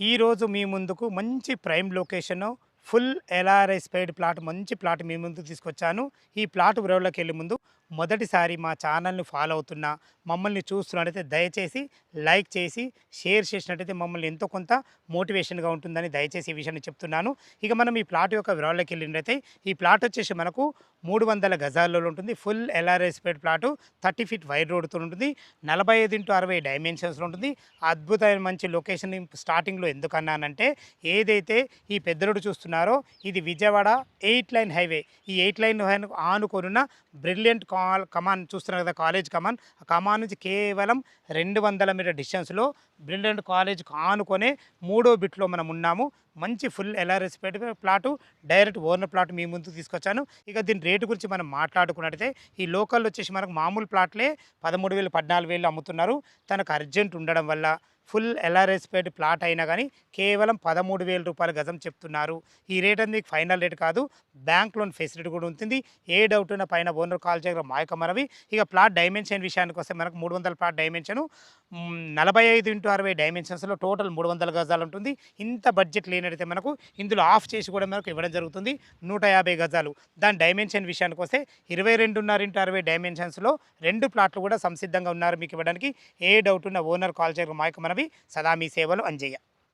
ఈరోజు మీ ముందుకు మంచి prime location full LRI paid plot మంచి ప్లాట్ మీ ముందుకు తీసుకొచ్చాను. ఈ ప్లాట్ వివరాల్లోకి వెళ్ళే ముందు మొదటిసారి మా ఛానల్ని ఫాలో అవుతున్న మమ్మల్ని చూస్తున్నట్టయితే దయచేసి లైక్ చేసి షేర్ చేసినట్టయితే మమ్మల్ని ఎంతో కొంత మోటివేషన్గా ఉంటుందని దయచేసి ఈ విషయాన్ని చెప్తున్నాను. ఇక మనం ఈ ప్లాట్ యొక్క వివరాల్లోకి వెళ్ళినట్టయితే ఈ ప్లాట్ వచ్చేసి మనకు మూడు వందల గజాల్లో ఉంటుంది. Full LRS plot thirty feet wide రోడ్తో ఉంటుంది. నలభై ఐదు ఇంటూ అరవై డైమెన్షన్స్లో ఉంటుంది. అద్భుతమైన మంచి లొకేషన్ స్టార్టింగ్లో ఎందుకన్నానంటే ఏదైతే ఈ పెద్ద రోడ్డు చూస్తున్నారో ఇది విజయవాడ ఎయిట్ లైన్ హైవే. ఈ ఎయిట్ లైన్ ఆనుకొనున్న బ్రిలియంట్ కమాల్ కమాన్ చూస్తున్నారు కదా కాలేజ్ కమాన్. ఆ కమాన్ నుంచి కేవలం రెండు వందల మీటర్ డిస్టెన్స్లో బ్రిలియంట్ కాలేజ్ ఆనుకొనే మూడో బిట్లో మనం ఉన్నాము. మంచి full LRS plot direct owner plot మీ ముందు తీసుకొచ్చాను. ఇక దీని రేటు గురించి మనం మాట్లాడుకున్నట్టయితే ఈ లోకల్ వచ్చేసి మనకు మామూలు ప్లాట్లే పదమూడు వేలు పద్నాలుగు వేలు అమ్ముతున్నారు. తనకు అర్జెంట్ ఉండడం వల్ల ఫుల్ ఎల్ఆర్ఎస్ పేట్ ప్లాట్ అయినా కానీ కేవలం పదమూడు వేల రూపాయల గజం చెప్తున్నారు. ఈ రేట్ అనేది ఫైనల్ రేట్ కాదు. బ్యాంక్ లోన్ ఫెసిలిటీ కూడా ఉంటుంది. ఏ డౌట్ ఉన్న పైన ఓనర్ కాల్ చేయగల మాయక మరవి ఇక ప్లాట్ డైమెన్షన్ విషయానికి వస్తే మనకు మూడు వందల ప్లాట్ డైమెన్షన్ నలభై ఐదు ఇంటూ అరవై డైమెన్షన్స్లో టోటల్ మూడు వందల గజాలు ఉంటుంది. ఇంత బడ్జెట్ లేనట్టయితే మనకు ఇందులో ఆఫ్ చేసి కూడా మనకు ఇవ్వడం జరుగుతుంది. నూట యాభై గజాలు. దాని డైమెన్షన్ విషయానికి వస్తే ఇరవై రెండున్నర ఇంటూ అరవై డైమెన్షన్స్లో రెండు ప్లాట్లు కూడా సంసిద్ధంగా ఉన్నారు మీకు ఇవ్వడానికి. ఏ డౌట్ ఉన్న ఓనర్ కాల్ చేయగల మాయక మనవి. సదా మీ సేవలు అంజయ్య.